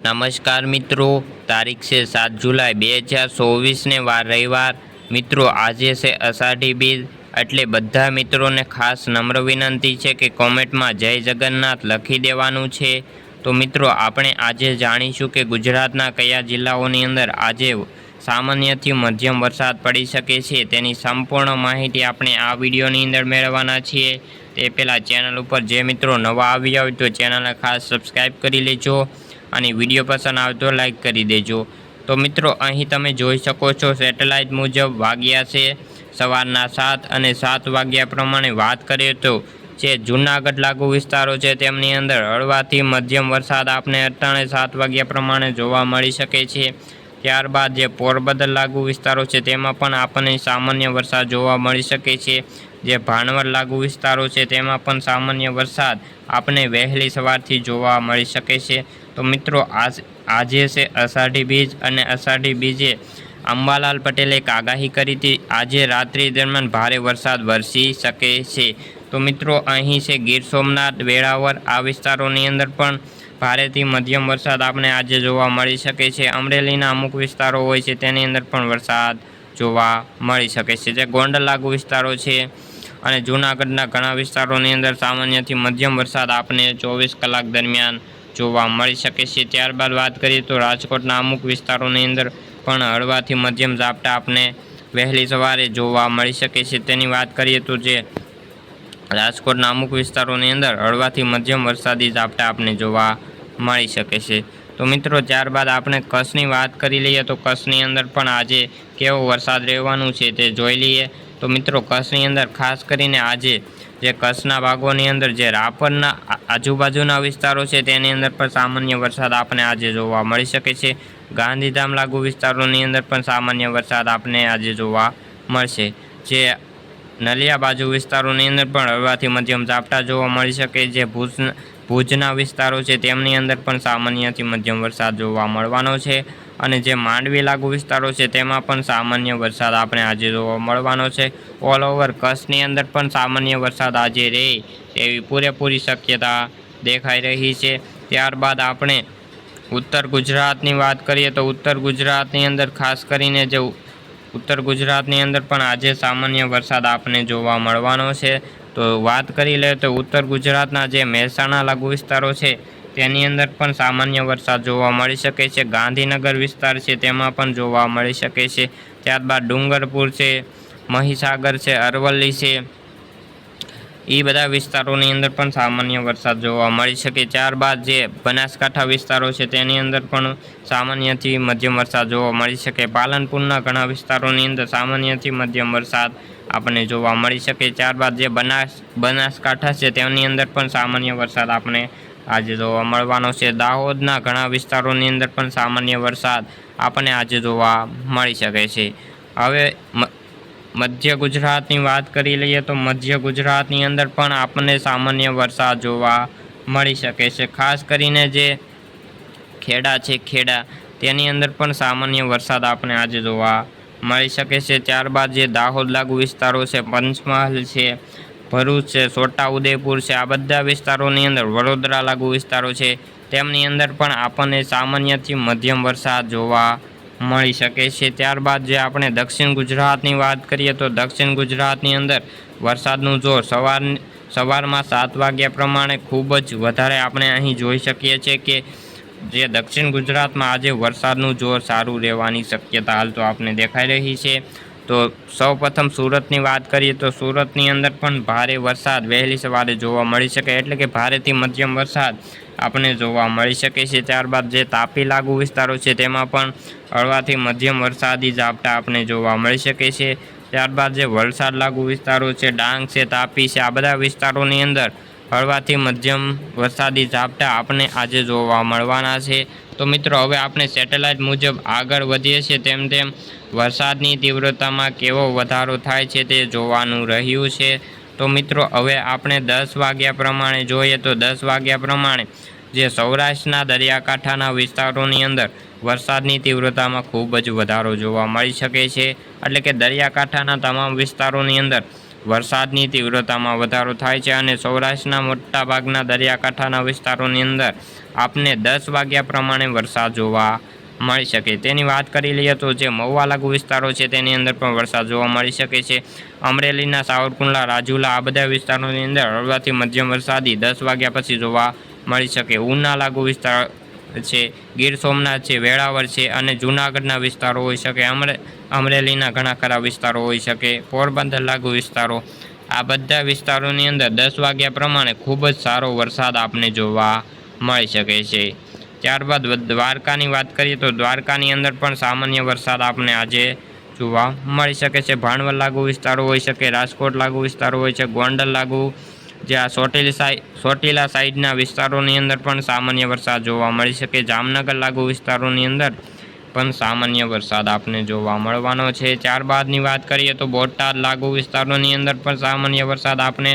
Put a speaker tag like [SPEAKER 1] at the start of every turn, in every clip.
[SPEAKER 1] નમસ્કાર મિત્રો, તારીખ છે સાત જુલાઈ બે હજાર ચોવીસને વાર રવિવાર. મિત્રો, આજે છે અષાઢી બીજ, એટલે બધા મિત્રોને ખાસ નમ્ર વિનંતી છે કે કોમેન્ટમાં જય જગન્નાથ લખી દેવાનું છે. તો મિત્રો, આપણે આજે જાણીશું કે ગુજરાતના કયા જિલ્લાઓની અંદર આજે સામાન્યથી મધ્યમ વરસાદ પડી શકે છે. તેની સંપૂર્ણ માહિતી આપણે આ વિડીયોની અંદર મેળવવાના છીએ. તે પહેલાં ચેનલ ઉપર જે મિત્રો નવા આવ્યા હોય તો ચેનલને ખાસ સબસ્ક્રાઈબ કરી લેજો. અને વીડિયો પસંદ આવતો લાઈક કરી દેજો. તો મિત્રો, અહીં તમે જોઈ શકો છો સેટેલાઇટ મુજબ વાગ્યા છે સવારના સાત અને સાત વાગ્યા પ્રમાણે વાત કરીએ તો જે જૂનાગઢ લાગુ વિસ્તારો છે તેમની અંદર હળવાથી મધ્યમ વરસાદ આપને અટાણે સાત વાગ્યા પ્રમાણે જોવા મળી શકે છે. ત્યારબાદ જે પોરબંદર લાગુ વિસ્તારો છે તેમાં પણ આપણને સામાન્ય વરસાદ જોવા મળી શકે છે. જે ભાણવર લાગુ વિસ્તારો છે, તેમાં પણ સામાન્ય વરસાદ આપણે વહેલી સવારથી જોવા મળી શકે છે. તો મિત્રો, આજ, આજે છે અષાઢી બીજ અને અષાઢી બીજે અંબાલાલ પટેલે એક આગાહી કરી હતી. આજે રાત્રિ દરમિયાન ભારે વરસાદ વરસી શકે છે. તો મિત્રો, અહીં છે ગીર સોમનાથ, વેળાવર આ વિસ્તારોની અંદર પણ ભારેથી મધ્યમ વરસાદ આપણે આજે જોવા મળી શકે છે. અમરેલીના અમુક વિસ્તારો હોય છે, તેની અંદર પણ વરસાદ જોવા મળી શકે છે. જે ગોંડલ લાગુ વિસ્તારો છે અને જૂનાગઢના ઘણા વિસ્તારોની અંદર સામાન્યથી મધ્યમ વરસાદ આપને ચોવીસ કલાક દરમિયાન જોવા મળી શકે છે. ત્યારબાદ વાત કરીએ તો રાજકોટના અમુક વિસ્તારોની અંદર પણ હળવાથી મધ્યમ ઝાપટા આપને વહેલી સવારે જોવા મળી શકે છે. તેની વાત કરીએ તો જે રાજકોટના અમુક વિસ્તારોની અંદર હળવાથી મધ્યમ વરસાદી ઝાપટા આપને જોવા મળી શકે છે. તો મિત્રો, ત્યારબાદ આપણે કચ્છની વાત કરી લઈએ તો કચ્છની અંદર પણ આજે કેવો વરસાદ રહેવાનું છે તે જોઈ લઈએ. તો મિત્રો કચ્છની અંદર ખાસ કરીને આજે જે કચ્છના ભાગોની અંદર જે રાપરના આજુબાજુના વિસ્તારો છે, તેની અંદર પણ સામાન્ય વરસાદ આપણે આજે જોવા મળી શકે છે. ગાંધીધામ લાગુ વિસ્તારોની અંદર પણ સામાન્ય વરસાદ આપણે આજે જોવા મળશે. જે નલિયા બાજુ વિસ્તારોની અંદર પણ હળવાથી મધ્યમ ઝાપટા જોવા મળી શકે. જે ભુજ ભુજના વિસ્તારો છે, તેમની અંદર પણ સામાન્યથી મધ્યમ વરસાદ જોવા મળવાનો છે. અને જે માંડવી લાગુ વિસ્તારો છે, તેમાં પણ સામાન્ય વરસાદ આપણે આજે જોવા મળવાનો છે. ઓલ ઓવર કચ્છની અંદર પણ સામાન્ય વરસાદ આજે રહે તેવી પૂરેપૂરી શક્યતા દેખાઈ રહી છે. ત્યારબાદ આપણે ઉત્તર ગુજરાતની વાત કરીએ તો ઉત્તર ગુજરાતની અંદર ખાસ કરીને જે ઉત્તર ગુજરાતની અંદર પણ આજે સામાન્ય વરસાદ આપને જોવા મળવાનો છે. તો વાત કરી લે તો ઉત્તર ગુજરાતના જે મહેસાણા લાગુ વિસ્તારો છે તેની અંદર પણ સામાન્ય વરસાદ જોવા મળી શકે છે. ગાંધીનગર વિસ્તાર છે, તેમાં પણ જોવા મળી શકે છે. ત્યારબાદ ડુંગરપુર છે, મહીસાગર છે, અરવલ્લી છે. એ બધા વિસ્તારોની અંદર પણ સામાન્ય વરસાદ જોવા મળી શકે. ત્યારબાદ જે બનાસકાંઠા વિસ્તારો છે, તેની અંદર પણ સામાન્યથી મધ્યમ વરસાદ જોવા મળી શકે. પાલનપુરના ઘણા વિસ્તારોની અંદર સામાન્યથી મધ્યમ વરસાદ આપણને જોવા મળી શકે. ત્યારબાદ જે બનાસ, બનાસકાંઠા છે, તેની અંદર પણ સામાન્ય વરસાદ આપણે આજે જોવા મળવાનો છે. દાહોદના ઘણા વિસ્તારોની અંદર પણ સામાન્ય વરસાદ આપણને આજે જોવા મળી શકે છે. હવે મધ્ય ગુજરાતની વાત કરી લઈએ તો મધ્ય ગુજરાતની અંદર પણ આપણને સામાન્ય વરસાદ જોવા મળી શકે છે. ખાસ કરીને જે ખેડા છે, ખેડા, તેની અંદર પણ સામાન્ય વરસાદ આપણે આજે જોવા મળી શકે છે. ત્યારબાદ જે દાહોદ લાગુ વિસ્તારો છે, પંચમહાલ છે ભરૂચ છે છોટાઉદેપુર છે, આ બધા વિસ્તારોની અંદર વડોદરા લાગુ વિસ્તારો છે. તેમની અંદર પણ આપણને સામાન્યથી મધ્યમ વરસાદ જોવા મળી શકે છે. ત્યારબાદ જે આપણે દક્ષિણ ગુજરાતની વાત કરીએ તો દક્ષિણ ગુજરાતની અંદર વરસાદનું જોર સવાર, સવારમાં સાત વાગ્યા પ્રમાણે ખૂબ જ વધારે આપણે અહીં જોઈ શકીએ છીએ કે જે દક્ષિણ ગુજરાતમાં આજે વરસાદનું જોર સારું રહેવાની શક્યતા હાલ તો આપણે દેખાઈ રહી છે. તો સૌપ્રથમ સુરતની વાત કરીએ તો સુરતની અંદર પણ ભારે વરસાદ વહેલી સવારે જોવા મળી શકે, એટલે કે ભારેથી મધ્યમ વરસાદ આપણને જોવા મળી શકે છે. ત્યારબાદ જે તાપી લાગુ વિસ્તારો છે, તેમાં પણ હળવાથી મધ્યમ વરસાદી ઝાપટા આપણે જોવા મળી શકે છે. ત્યારબાદ જે વલસાડ લાગુ વિસ્તારો છે, ડાંગ છે, તાપી છે, આ બધા વિસ્તારોની અંદર હળવાથી મધ્યમ વરસાદી ઝાપટા આપણે આજે જોવા મળવાના છે. તો મિત્રો, હવે આપણે સેટેલાઇટ મુજબ આગળ વધીએ છીએ. તેમ તેમ વરસાદની તીવ્રતામાં કેવો વધારો થાય છે તે જોવાનું રહ્યું છે. તો મિત્રો, હવે આપણે દસ વાગ્યા પ્રમાણે જોઈએ તો દસ વાગ્યા પ્રમાણે જે સૌરાષ્ટ્રના દરિયાકાંઠાના વિસ્તારોની અંદર વરસાદની તીવ્રતામાં ખૂબ જ વધારો જોવા મળી શકે છે. એટલે કે દરિયાકાંઠાના તમામ વિસ્તારોની અંદર વરસાદની તીવ્રતામાં વધારો થાય છે અને સૌરાષ્ટ્રના મોટાભાગના દરિયાકાંઠાના વિસ્તારોની અંદર આપને દસ વાગ્યા પ્રમાણે વરસાદ જોવા મળી શકે. તેની વાત કરી લઈએ તો જે મહુવા લાગુ વિસ્તારો છે તેની અંદર પણ વરસાદ જોવા મળી શકે છે. અમરેલીના સાવરકુંડલા, રાજુલા આ બધા વિસ્તારોની અંદર હળવાથી મધ્યમ વરસાદી દસ વાગ્યા પછી જોવા મળી શકે. ઉના લાગુ વિસ્તાર છે. ગીર સોમનાથ છે, વેળાવર છે અને જૂનાગઢના વિસ્તારો હોઈ શકે, અમરે, અમરેલીના ઘણા ખરા વિસ્તારો હોઈ શકે, પોરબંદર લાગુ વિસ્તારો. આ બધા વિસ્તારોની અંદર દસ વાગ્યા પ્રમાણે ખૂબ જ સારો વરસાદ આપને જોવા મળી શકે છે. ત્યારબાદ દ્વારકાની વાત કરીએ તો દ્વારકાની અંદર પણ સામાન્ય વરસાદ આપને આજે જોવા મળી શકે છે. ભાણવડ લાગુ વિસ્તારો હોઈ શકે, રાજકોટ લાગુ વિસ્તારો હોય છે ગોંડલ લાગુ જે આ ચોટીલા સાઈડ ચોટીલા સાઈડના વિસ્તારોની અંદર પણ સામાન્ય વરસાદ જોવા મળી શકે. જામનગર લાગુ વિસ્તારોની અંદર પણ સામાન્ય વરસાદ આપને જોવા મળવાનો છે. ત્યારબાદની વાત કરીએ તો બોટાદ લાગુ વિસ્તારોની અંદર પણ સામાન્ય વરસાદ આપને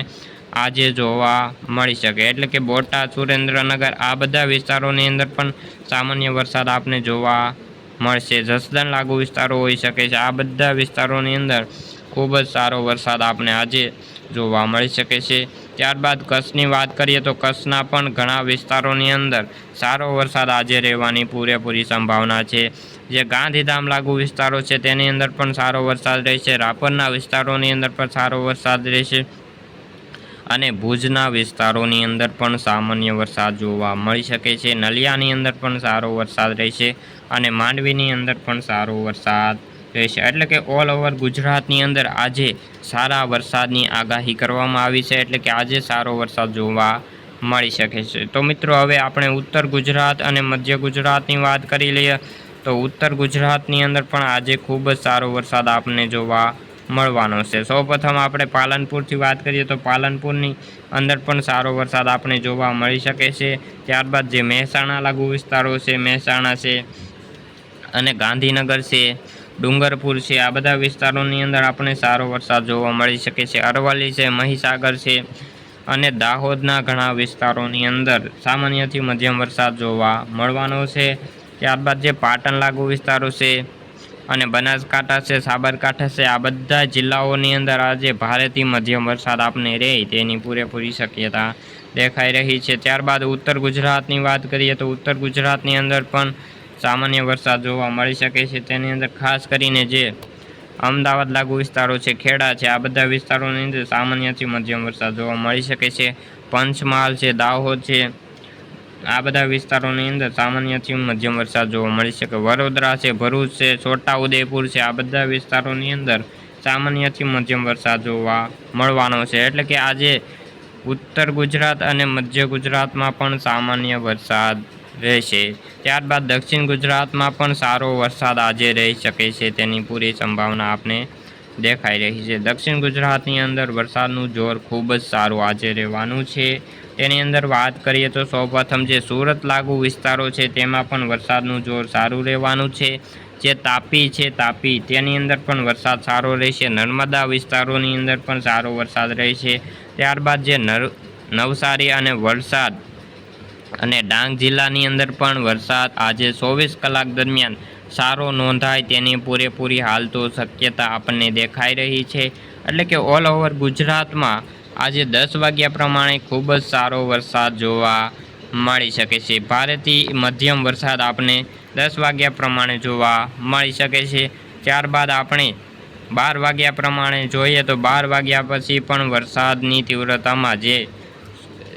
[SPEAKER 1] આજે જોવા મળી શકે. એટલે કે બોટાદ, સુરેન્દ્રનગર આ બધા વિસ્તારોની અંદર પણ સામાન્ય વરસાદ આપને જોવા મળશે. જસદણ લાગુ વિસ્તારો હોઈ શકે છે. આ બધા વિસ્તારોની અંદર ખૂબ જ સારો વરસાદ આપને આજે જોવા મળી શકે છે. ત્યારબાદ કચ્છની વાત કરીએ તો કચ્છના પણ ઘણા વિસ્તારોની અંદર સારો વરસાદ આજે રહેવાની પૂરેપૂરી સંભાવના છે. જે ગાંધીધામ લાગુ વિસ્તારો છે, તેની અંદર પણ સારો વરસાદ રહેશે. રાપરના વિસ્તારોની અંદર પણ સારો વરસાદ રહેશે અને ભુજના વિસ્તારોની અંદર પણ સામાન્ય વરસાદ જોવા મળી શકે છે. નલિયાની અંદર પણ સારો વરસાદ રહેશે અને માંડવીની અંદર પણ સારો વરસાદ રહેશે એટલે કે ઓલ ઓવર ગુજરાતની અંદર આજે સારા વરસાદની આગાહી કરવામાં આવી છે. એટલે કે આજે સારો વરસાદ જોવા મળી શકે છે. તો મિત્રો, હવે આપણે ઉત્તર ગુજરાત અને મધ્ય ગુજરાતની વાત કરી લઈએ તો ઉત્તર ગુજરાતની અંદર પણ આજે ખૂબ જ સારો વરસાદ આપણને જોવા મળવાનો છે. સૌપ્રથમ આપણે પાલનપુરથી વાત કરીએ તો પાલનપુરની અંદર પણ સારો વરસાદ આપણે જોવા મળી શકે છે. ત્યારબાદ જે મહેસાણા લાગુ વિસ્તારો છે, મહેસાણા છે અને ગાંધીનગર છે ડુંગરપુર છે. આ બધા વિસ્તારોની અંદર આપણે સારો વરસાદ જોવા મળી શકે છે. અરવલ્લી છે, મહીસાગર છે અને દાહોદના ઘણા વિસ્તારોની અંદર સામાન્યથી મધ્યમ વરસાદ જોવા મળવાનો છે. ત્યારબાદ જે પાટણ લાગુ વિસ્તારો છે અને બનાસકાંઠા છે, સાબરકાંઠા છે, આ બધા જિલ્લાઓની અંદર આજે ભારેથી મધ્યમ વરસાદ આપને રહે તેની પૂરેપૂરી શક્યતા દેખાઈ રહી છે. ત્યારબાદ ઉત્તર ગુજરાતની વાત કરીએ તો ઉત્તર ગુજરાતની અંદર પણ સામાન્ય વરસાદ જોવા મળી શકે છે. તેની અંદર ખાસ કરીને જે અમદાવાદ લાગુ વિસ્તારો છે, ખેડા છે, આ બધા વિસ્તારોની અંદર સામાન્યથી મધ્યમ વરસાદ જોવા મળી શકે છે. પંચમહાલ છે, દાહોદ છે, આ બધા વિસ્તારોની અંદર સામાન્યથી મધ્યમ વરસાદ જોવા મળી શકે. વડોદરા છે, ભરૂચ છે છોટાઉદેપુર છે, આ બધા વિસ્તારોની અંદર સામાન્યથી મધ્યમ વરસાદ જોવા મળવાનો છે. એટલે કે આજે ઉત્તર ગુજરાત અને મધ્ય ગુજરાતમાં પણ સામાન્ય વરસાદ રહેશે ત્યારબાદ દક્ષિણ ગુજરાતમાં પણ સારો વરસાદ આજે રહી શકે છે તેની પૂરી સંભાવના આપણે દેખાઈ રહી છે. દક્ષિણ ગુજરાતની અંદર વરસાદનું જોર ખૂબ જ સારું આજે રહેવાનું છે. તેની અંદર વાત કરીએ તો સૌપ્રથમ જે સુરત લાગુ વિસ્તારો છે તેમાં પણ વરસાદનું જોર સારું રહેવાનું છે. જે તાપી છે તાપી તેની અંદર પણ વરસાદ સારો રહેશે. નર્મદા વિસ્તારોની અંદર પણ સારો વરસાદ રહેશે. ત્યારબાદ જે નવસારી અને વલસાડ અને ડાંગ જિલ્લાની અંદર પણ વરસાદ આજે ચોવીસ કલાક દરમિયાન સારો નોંધાય તેની પૂરેપૂરી હાલ તો શક્યતા આપણને દેખાઈ રહી છે. એટલે કે ઓલ ઓવર ગુજરાતમાં આજે દસ વાગ્યા પ્રમાણે ખૂબ જ સારો વરસાદ જોવા મળી શકે છે. ભારેથી મધ્યમ વરસાદ આપણે દસ વાગ્યા પ્રમાણે જોવા મળી શકે છે. ત્યારબાદ આપણે બાર વાગ્યા પ્રમાણે જોઈએ તો બાર વાગ્યા પછી પણ વરસાદની તીવ્રતામાં જે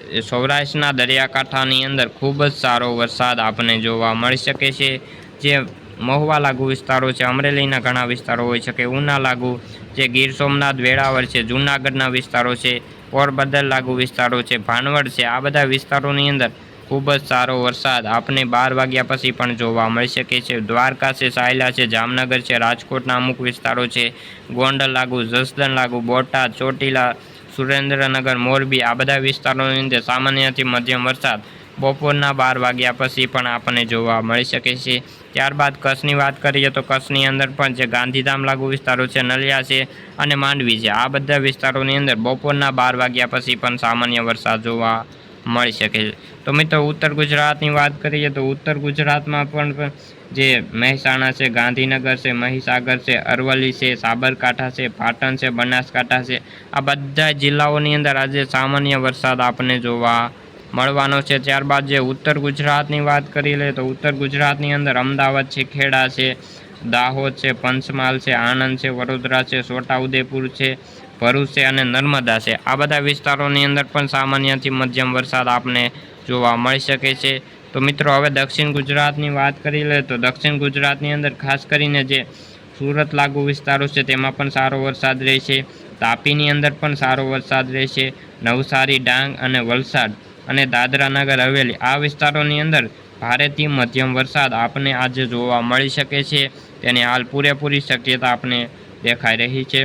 [SPEAKER 1] સૌરાષ્ટ્રના દરિયાકાંઠાની અંદર ખૂબ જ સારો વરસાદ આપણને જોવા મળી શકે છે. જે મહુવા લાગુ વિસ્તારો છે, અમરેલીના ઘણા વિસ્તારો હોઈ શકે ઉના લાગુ, જે ગીર સોમનાથ વેળાવર છે, જૂનાગઢના વિસ્તારો છે, પોરબંદર લાગુ વિસ્તારો છે, ભાનવડ છે, આ બધા વિસ્તારોની અંદર ખૂબ જ સારો વરસાદ આપને બાર વાગ્યા પછી પણ જોવા મળી શકે છે. દ્વારકા છે, સાયલા છે, જામનગર છે, રાજકોટના અમુક વિસ્તારો છે, ગોંડલ લાગુ, જસદણ લાગુ, બોટાદ, ચોટીલા સુરેન્દ્રનગર, મોરબી આ બધા વિસ્તારોની અંદર સામાન્યથી મધ્યમ વરસાદ બપોરના બાર વાગ્યા પછી પણ આપણને જોવા મળી શકે છે. ત્યારબાદ કચ્છની વાત કરીએ તો કચ્છની અંદર પણ જે ગાંધીધામ લાગુ વિસ્તારો છે, નલિયા છે અને માંડવી છે, આ બધા વિસ્તારોની અંદર બપોરના બાર વાગ્યા પછી પણ સામાન્ય વરસાદ જોવા મળી શકે છે. તો મિત્રો ઉત્તર ગુજરાતની વાત કરીએ તો ઉત્તર ગુજરાતમાં પણ જે મહેસાણા છે, ગાંધીનગર છે, મહીસાગર છે, અરવલ્લી છે, સાબરકાંઠા છે, પાટણ છે, બનાસકાંઠા છે. આ બધા જિલ્લાઓની અંદર આજે સામાન્ય વરસાદ આપણને જોવા મળવાનો છે. ત્યારબાદ જે ઉત્તર ગુજરાતની વાત કરી લે તો ઉત્તર ગુજરાતની અંદર અમદાવાદ છે, ખેડા છે, દાહોદ છે, પંચમહાલ છે, આણંદ છે, વડોદરા છે, છોટાઉદેપુર છે, ભરૂચ છે અને નર્મદા છે. આ બધા વિસ્તારોની અંદર પણ સામાન્યથી મધ્યમ વરસાદ આપને જોવા મળી શકે છે. તો મિત્રો, હવે દક્ષિણ ગુજરાતની વાત કરી લે તો દક્ષિણ ગુજરાતની અંદર ખાસ કરીને જે સુરત લાગુ વિસ્તારો છે, તેમાં પણ સારો વરસાદ રહેશે. તાપીની અંદર પણ સારો વરસાદ રહેશે. નવસારી, ડાંગ અને વલસાડ અને દાદરા નગર હવેલી આ વિસ્તારોની અંદર ભારેથી મધ્યમ વરસાદ આપને આજે જોવા મળી શકે છે. તેની હાલ પૂરેપૂરી શક્યતા આપને દેખાઈ રહી છે.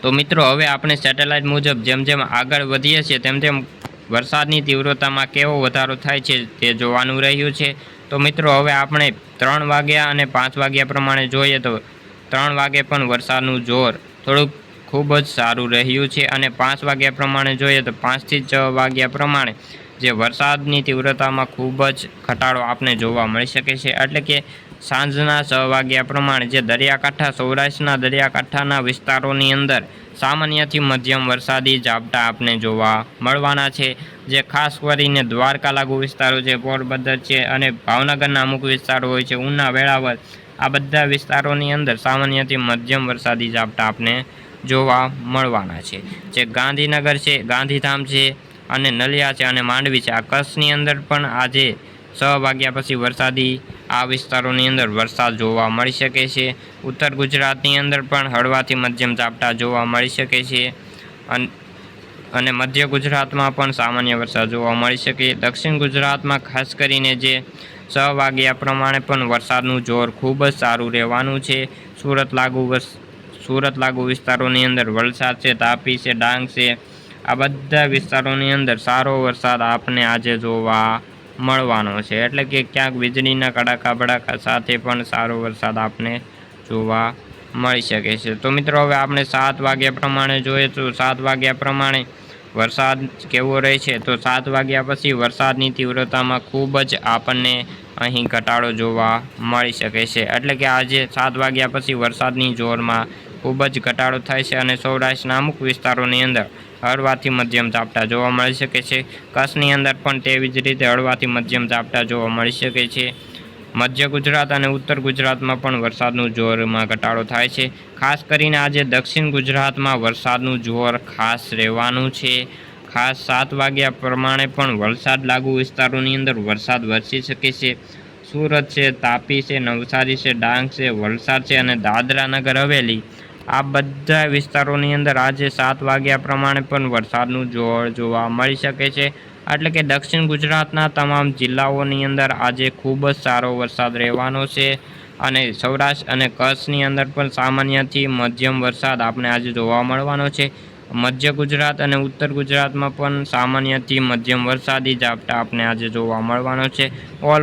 [SPEAKER 1] તો મિત્રો, હવે આપણે સેટેલાઇટ મુજબ જેમ જેમ આગળ વધીએ છીએ, તેમ તેમ વરસાદની તીવ્રતામાં કેવો વધારો થાય છે તે જોવાનું રહ્યું છે. તો મિત્રો, હવે આપણે ત્રણ વાગ્યા અને પાંચ વાગ્યા પ્રમાણે જોઈએ તો ત્રણ વાગે પણ વરસાદનું જોર થોડુંક ખૂબ જ સારું રહ્યું છે અને પાંચ વાગ્યા પ્રમાણે જોઈએ તો પાંચથી છ વાગ્યા પ્રમાણે જે વરસાદની તીવ્રતામાં ખૂબ જ ઘટાડો આપને જોવા મળી શકે છે. એટલે કે સાંજના છ વાગ્યા પ્રમાણે જે દરિયાકાંઠા, સૌરાષ્ટ્રના દરિયાકાંઠાના વિસ્તારોની અંદર સામાન્યથી મધ્યમ વરસાદી ઝાપટા આપને જોવા મળવાના છે, જે ખાસ કરીને દ્વારકા લાગુ વિસ્તારો છે, પોરબંદર છે અને ભાવનગરના અમુક વિસ્તારો હોય છે, ઉના વેળાવર આ બધા વિસ્તારોની અંદર સામાન્યથી મધ્યમ વરસાદી ઝાપટા આપને જોવા મળવાના છે. જે ગાંધીનગર છે, ગાંધીધામ છે અને નલિયા છે અને માંડવી છે. આ કચ્છની અંદર પણ આજે છ વાગ્યા પછી વરસાદી આ વિસ્તારોની અંદર વરસાદ જોવા મળી શકે છે. ઉત્તર ગુજરાતની અંદર પણ હળવાથી મધ્યમ ઝાપટા જોવા મળી શકે છે. અન- મધ્ય ગુજરાતમાં પણ સામાન્ય વરસાદ જોવા મળી શકે. દક્ષિણ ગુજરાતમાં ખાસ કરીને જે છ વાગ્યા પ્રમાણે પણ વરસાદનું જોર ખૂબ જ સારું રહેવાનું છે. સુરત લાગુ સુરત લાગુ વિસ્તારોની અંદર વલસાડ છે, તાપી છે, ડાંગ છે. આ બધા વિસ્તારોની અંદર સારો વરસાદ આપને આજે જોવા મળવાનો છે. એટલે કે ક્યાંક વીજળીના કડાકા ભડાકા સાથે પણ સારો વરસાદ આપને જોવા મળી શકે છે. તો મિત્રો, હવે આપણે સાત વાગ્યા પ્રમાણે જોઈએ તો સાત વાગ્યા પ્રમાણે વરસાદ કેવો રહે છે? તો સાત વાગ્યા પછી વરસાદની તીવ્રતામાં ખૂબ જ આપણને અહીં ઘટાડો જોવા મળી શકે છે. એટલે કે આજે સાત વાગ્યા પછી વરસાદની જોરમાં ખૂબ જ ઘટાડો થાય છે અને સૌરાષ્ટ્રના અમુક વિસ્તારોની અંદર હળવાથી મધ્યમ ઝાપટા જોવા મળી શકે છે. કચ્છની અંદર પણ તેવી જ રીતે હળવાથી મધ્યમ ઝાપટા જોવા મળી શકે છે. મધ્ય ગુજરાત અને ઉત્તર ગુજરાતમાં પણ વરસાદનું જોરમાં ઘટાડો થાય છે. ખાસ કરીને આજે દક્ષિણ ગુજરાતમાં વરસાદનું જોર ખાસ રહેવાનું છે. ખાસ સાત વાગ્યા પ્રમાણે પણ વલસાડ લાગુ વિસ્તારોની અંદર વરસાદ વરસી શકે છે. સુરત છે, તાપી છે, નવસારી છે, ડાંગ છે, વલસાડ છે અને દાદરા નગર હવેલી. આ બધા વિસ્તારોની અંદર આજે સાત વાગ્યા પ્રમાણે પણ વરસાદનું જોર જોવા મળી શકે છે. એટલે કે દક્ષિણ ગુજરાતના તમામ જિલ્લાઓની અંદર આજે ખૂબ જ સારો વરસાદ રહેવાનો છે અને સૌરાષ્ટ્ર અને કચ્છની અંદર પણ સામાન્યથી મધ્યમ વરસાદ આપણે આજે જોવા મળવાનો છે. મધ્ય ગુજરાત અને ઉત્તર ગુજરાતમાં પણ સામાન્યથી મધ્યમ વરસાદી ઝાપટા આપણે આજે જોવા મળવાનો છે. ઓલ